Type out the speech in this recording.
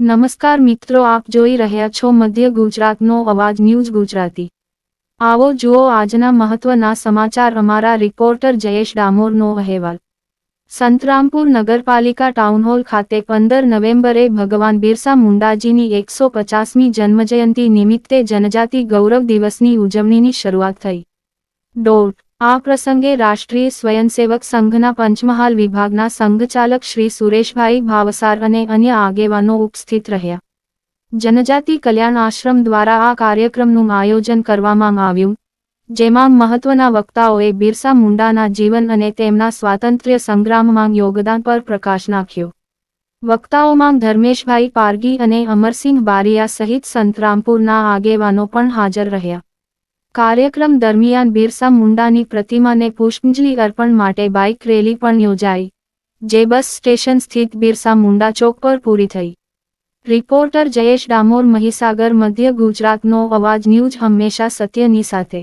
નમસ્કાર મિત્રો, આપ જોઈ રહ્યા છો મધ્ય ગુજરાતનો અવાજ ન્યૂઝ ગુજરાતી. આવો જુઓ આજના મહત્વના સમાચાર. અમારા રિપોર્ટર જયેશ ડામોરનો અહેવાલ. સંતરામપુર નગરપાલિકા ટાઉનહોલ ખાતે પંદર નવેમ્બરે ભગવાન બિરસા મુંડાજીની એકસો પચાસમી જન્મજયંતિ નિમિત્તે જનજાતિ ગૌરવ દિવસની ઉજવણીની શરૂઆત થઈ. ડોટ આ પ્રસંગે રાષ્ટ્રીય સ્વયંસેવક સંઘના પંચમહાલ વિભાગના સંઘચાલક શ્રી સુરેશભાઈ ભાવસાર અને અન્ય આગેવાનો ઉપસ્થિત રહ્યા. જનજાતિ કલ્યાણ આશ્રમ દ્વારા આ કાર્યક્રમનું આયોજન કરવામાં આવ્યું, જેમાં મહત્વના વક્તાઓએ બિરસા મુંડાના જીવન અને તેમના સ્વાતંત્ર્ય સંગ્રામમાં યોગદાન પર પ્રકાશ નાખ્યો. વક્તાઓમાં ધર્મેશભાઈ પારગી અને અમરસિંહ બારિયા સહિત સંતરામપુરના આગેવાનો પણ હાજર રહ્યા. કાર્યક્રમ દરમિયાન બિરસા મુંડાની પ્રતિમાને પુષ્પાંજલિ અર્પણ માટે બાઇક રેલી પણ યોજાઈ, જે બસ સ્ટેશન સ્થિત બિરસા મુંડા ચોક પર પૂરી થઈ. રિપોર્ટર જયેશ ડામોર મહીસાગર, મધ્ય ગુજરાતનો અવાજ ન્યૂઝ હંમેશા સત્યની સાથે.